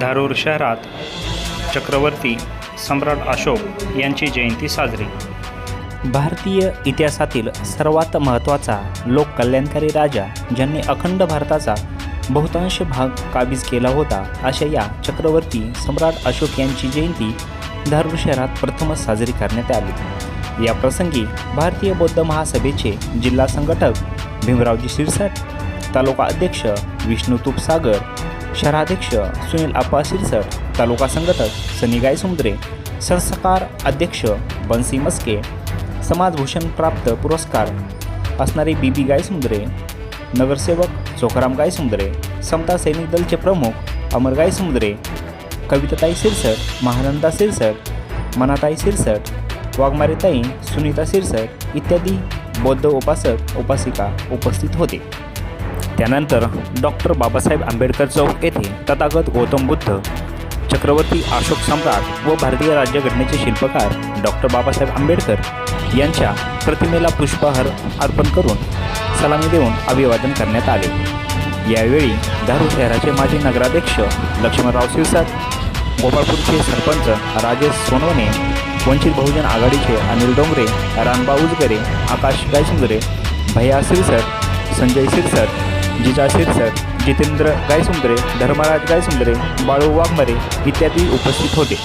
धारूर शहरात चक्रवर्ती सम्राट अशोक यांची जयंती साजरी. भारतीय इतिहासातील सर्वात महत्त्वाचा लोककल्याणकारी राजा ज्यांनी अखंड भारताचा बहुतांश भाग काबीज केला होता अशा या चक्रवर्ती सम्राट अशोक यांची जयंती धारूर शहरात प्रथमच साजरी करण्यात आली. या प्रसंगी भारतीय बौद्ध महासभेचे जिल्हा संघटक भीमरावजी शिरसाट तालुका अध्यक्ष विष्णू तुपसागर शहराध्यक्ष सुनील आप्पा शिरसट तालुका संघटक सनी गायसुंद्रे सरसकार अध्यक्ष बन्सी मस्के समाजभूषण प्राप्त पुरस्कार असणारे बी बी गायसुंद्रे नगरसेवक चोखराम गायसुंद्रे समता सैनिक दलचे प्रमुख अमर गायसुंद्रे कविताताई सिरसट महानंदा सिरसट मनाताई सिरसट वाघमारेताई सुनीता सिरसट इत्यादी बौद्ध उपासक उपासिका उपस्थित होते. त्यानंतर डॉक्टर बाबासाहेब आंबेडकर चौक येथे तथागत गौतम बुद्ध चक्रवर्ती अशोक सम्राट व भारतीय राज्यघटनेचे शिल्पकार डॉक्टर बाबासाहेब आंबेडकर यांच्या प्रतिमेला पुष्पहार अर्पण करून सलामी देऊन अभिवादन करण्यात आले. यावेळी धारू शहराचे माजी नगराध्यक्ष लक्ष्मणराव शिरसाट गोपाळपूरचे सरपंच राजेश सोनवणे वंचित बहुजन आघाडीचे अनिल डोंगरे रानबा उजगरे आकाश गायसुंदरे भैया सिरसट संजय सिरसट जिजा शिरसर जितेंद्र गायसुंदरे धर्मराज गायसुंदरे बाळू वाघमारे इत्यादी उपस्थित होते.